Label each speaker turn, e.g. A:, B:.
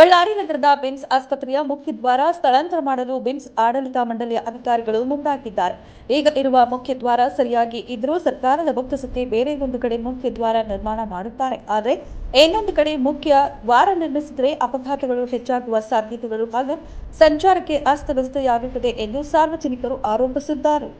A: ಬಳ್ಳಾರಿ ನಗರದ ಬಿಮ್ಸ್ ಆಸ್ಪತ್ರೆಯ ಮುಖ್ಯ ದ್ವಾರ ಸ್ಥಳಾಂತರ ಮಾಡಲು ಬಿಮ್ಸ್ ಆಡಳಿತ ಮಂಡಳಿಯ ಅಧಿಕಾರಿಗಳು ಮುಂದಾಗಿದ್ದಾರೆ. ಈಗ ಇರುವ ಮುಖ್ಯ ದ್ವಾರ ಸರಿಯಾಗಿ ಇದ್ರೂ ಸರ್ಕಾರದ ಬೊಕ್ಕಸಕ್ಕೆ ಬೇರೆ ಒಂದು ಕಡೆ ಮುಖ್ಯ ದ್ವಾರ ನಿರ್ಮಾಣ ಮಾಡುತ್ತಾರೆ. ಆದರೆ ಇನ್ನೊಂದು ಕಡೆ ಮುಖ್ಯ ದ್ವಾರ ನಿರ್ಮಿಸಿದರೆ ಅಪಘಾತಗಳು ಹೆಚ್ಚಾಗುವ ಸಾಧ್ಯತೆಗಳು ಹಾಗೂ ಸಂಚಾರಕ್ಕೆ ಅಸ್ತವ್ಯಸ್ತೆಯಾಗುತ್ತದೆ ಎಂದು ಸಾರ್ವಜನಿಕರು ಆರೋಪಿಸಿದ್ದಾರೆ.